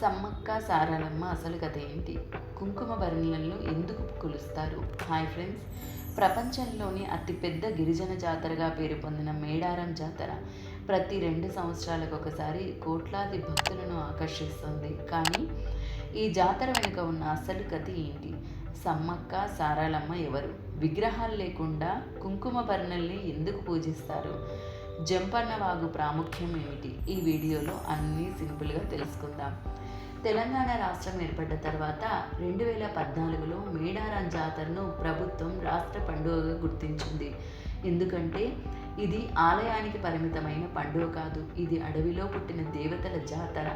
సమ్మక్క సారాలమ్మ అసలు కథ ఏంటి కుంకుమ భరణులను ఎందుకు కొలుస్తారు? హాయ్ ఫ్రెండ్స్ ప్రపంచంలోని అతిపెద్ద గిరిజన జాతరగా పేరు పొందిన మేడారం జాతర ప్రతి రెండు సంవత్సరాలకు ఒకసారి కోట్లాది భక్తులను ఆకర్షిస్తుంది. కానీ ఈ జాతర వెనుక ఉన్న అసలు కథ ఏంటి? సమ్మక్క సారాలమ్మ ఎవరు? విగ్రహాలు లేకుండా కుంకుమ భరణల్ని ఎందుకు పూజిస్తారు? జంపన్న వాగు ప్రాముఖ్యం ఏమిటి? ఈ వీడియోలో అన్నీ సింపుల్గా తెలుసుకుందాం. తెలంగాణ రాష్ట్రం ఏర్పడ్డ తర్వాత రెండు వేల పద్నాలుగులో మేడారం జాతరను ప్రభుత్వం రాష్ట్ర పండుగగా గుర్తించింది. ఎందుకంటే ఇది ఆలయానికి పరిమితమైన పండుగ కాదు ఇది అడవిలో పుట్టిన దేవతల జాతర.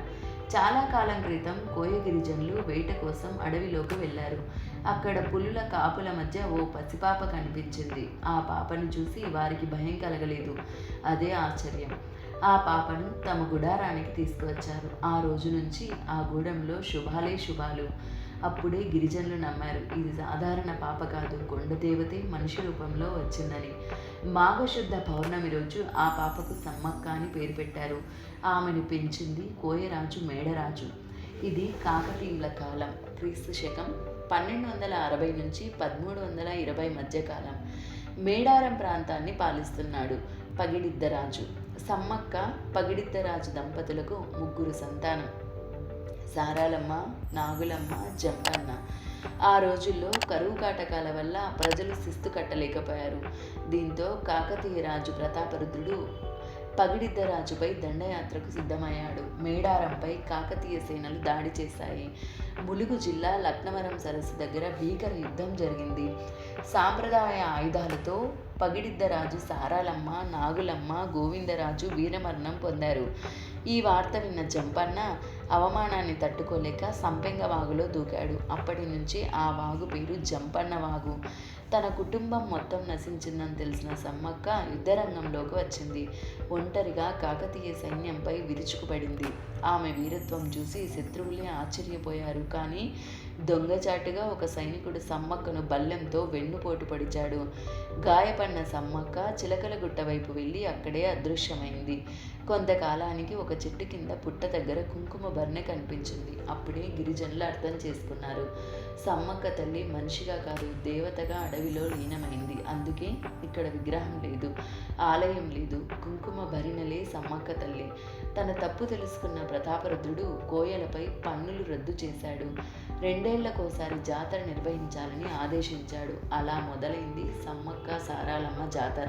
చాలా కాలం క్రితం కోయ గిరిజనులు వేట కోసం అడవిలోకి వెళ్ళారు. అక్కడ పులుల కాపుల మధ్య ఓ పసిపాప కనిపించింది. ఆ పాపను చూసి వారికి భయం కలగలేదు. అదే ఆశ్చర్యం. ఆ పాపను తమ గుడారానికి తీసుకువచ్చారు. ఆ రోజు నుంచి ఆ గూడెంలో శుభాలే శుభాలు. అప్పుడే గిరిజనులు నమ్మారు ఇది సాధారణ పాప కాదు కొండ దేవతే మనిషి రూపంలో వచ్చిందని. మాఘశుద్ధ పౌర్ణమి రోజు ఆ పాపకు సమ్మక్క అని పేరు పెట్టారు. ఆమెను పెంచింది కోయరాజు మేడరాజు. ఇది కాకతీయుల కాలం క్రీస్తు శకం పన్నెండు వందల అరవై నుంచి పదమూడు వందల ఇరవై మధ్య కాలం. మేడారం ప్రాంతాన్ని పాలిస్తున్నాడు. పగిడిద్దరాజు. సమ్మక్క పగిడిద్దరాజు దంపతులకు ముగ్గురు సంతానం. సారాలమ్మ నాగులమ్మ జంపన్న. ఆ రోజుల్లో కరువు కాటకాల వల్ల ప్రజలు శిస్తు కట్టలేకపోయారు. దీంతో కాకతీయ రాజు ప్రతాపరుద్రుడు పగిడిద్దరాజుపై దండయాత్రకు సిద్ధమయ్యాడు. మేడారంపై కాకతీయ సేనలు దాడి చేశాయి. ములుగు జిల్లా లక్నవరం సరస్సు దగ్గర భీకర యుద్ధం జరిగింది. సాంప్రదాయ ఆయుధాలతో పగిడిద్దరాజు సారాలమ్మ నాగులమ్మ గోవిందరాజు వీరమరణం పొందారు. ఈ వార్త విన్న జంపన్న అవమానాన్ని తట్టుకోలేక సంపెంగ వాగులో దూకాడు. అప్పటి నుంచి ఆ వాగు పేరు జంపన్న వాగు. తన కుటుంబం మొత్తం నశించిందని తెలిసిన సమ్మక్క యుద్ధరంగంలోకి వచ్చింది. ఒంటరిగా కాకతీయ సైన్యంపై విరుచుకుపడింది. ఆమె వీరత్వం చూసి శత్రువులే ఆశ్చర్యపోయారు. కానీ దొంగచాటుగా ఒక సైనికుడు సమ్మక్కను బల్లెంతో వెన్నుపోటు పొడిచాడు. గాయపడిన సమ్మక్క చిలకల గుట్ట వైపు వెళ్ళి అక్కడే అదృశ్యమైంది. కొంతకాలానికి ఒక చెట్టు కింద పుట్ట దగ్గర కుంకుమ బర్నె కనిపించింది. అప్పుడే గిరిజనులు అర్థం చేసుకున్నారు. సమ్మక్క తల్లి మనిషిగా కాదు దేవతగా అడవిలో లీనమైంది. అందుకే ఇక్కడ విగ్రహం లేదు ఆలయం లేదు కుంకుమ సమ్మక్క తల్లి. తన తప్పు తెలుసుకున్న ప్రతాపరుద్రుడు కోయలపై పన్నులు రద్దు చేశాడు. రెండేళ్ళకోసారి జాతర నిర్వహించాలని ఆదేశించాడు. అలా మొదలైంది సమ్మక్క సారాలమ్మ జాతర.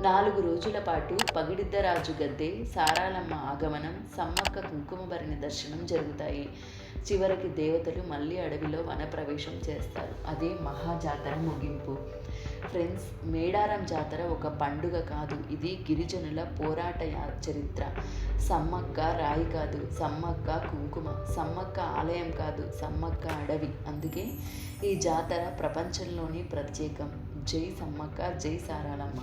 నాలుగు రోజుల పాటు పగిడిద్దరాజు గద్దె సారాలమ్మ ఆగమనం సమ్మక్క కుంకుమభరిణి దర్శనం జరుగుతాయి. చివరికి దేవతలు మళ్ళీ అడవిలో వనప్రవేశం చేస్తారు. అదే మహాజాతర ముగింపు. ఫ్రెండ్స్ మేడారం జాతర ఒక పండుగ కాదు. ఇది గిరిజనుల పోరాట చరిత్ర. సమ్మక్క రాయి కాదు సమ్మక్క కుంకుమ సమ్మక్క ఆలయం కాదు సమ్మక్క అడవి. అందుకే ఈ జాతర ప్రపంచంలోని ప్రత్యేకం. జై సమ్మక్క జై సారాలమ్మ.